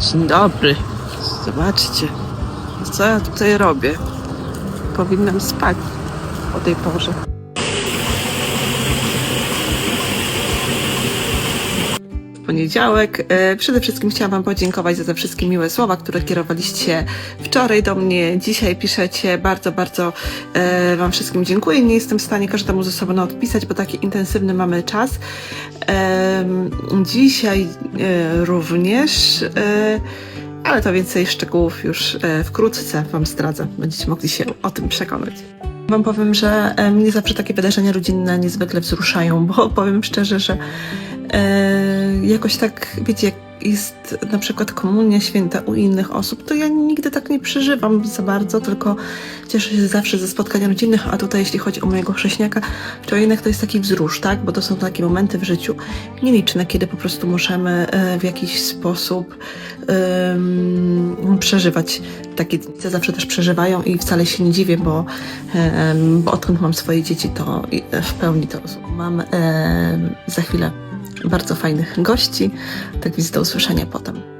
Dzień dobry. Zobaczcie, co ja tutaj robię. Powinnam spać o tej porze. Poniedziałek. E, Przede wszystkim chciałam Wam podziękować za te wszystkie miłe słowa, które kierowaliście wczoraj do mnie, dzisiaj piszecie. Bardzo, bardzo e, Wam wszystkim dziękuję. Nie jestem w stanie każdemu z osobna odpisać, bo taki intensywny mamy czas. Dzisiaj e, również. ale to więcej szczegółów już wkrótce Wam zdradzę. Będziecie mogli się o tym przekonać. Wam powiem, że mnie zawsze takie wydarzenia rodzinne niezwykle wzruszają, bo powiem szczerze, że jakoś tak, wiecie, jak jest na przykład komunia święta u innych osób, to ja nigdy tak nie przeżywam za bardzo, tylko cieszę się zawsze ze spotkań rodzinnych, a tutaj jeśli chodzi o mojego chrześniaka, to jednak to jest taki wzrusz, tak? Bo to są takie momenty w życiu nieliczne, kiedy po prostu możemy e, w jakiś sposób przeżywać takie dni. Zawsze też przeżywają i wcale się nie dziwię, bo, em, bo odkąd mam swoje dzieci, to w pełni to rozumiem. Mam za chwilę bardzo fajnych gości, tak więc do usłyszenia potem.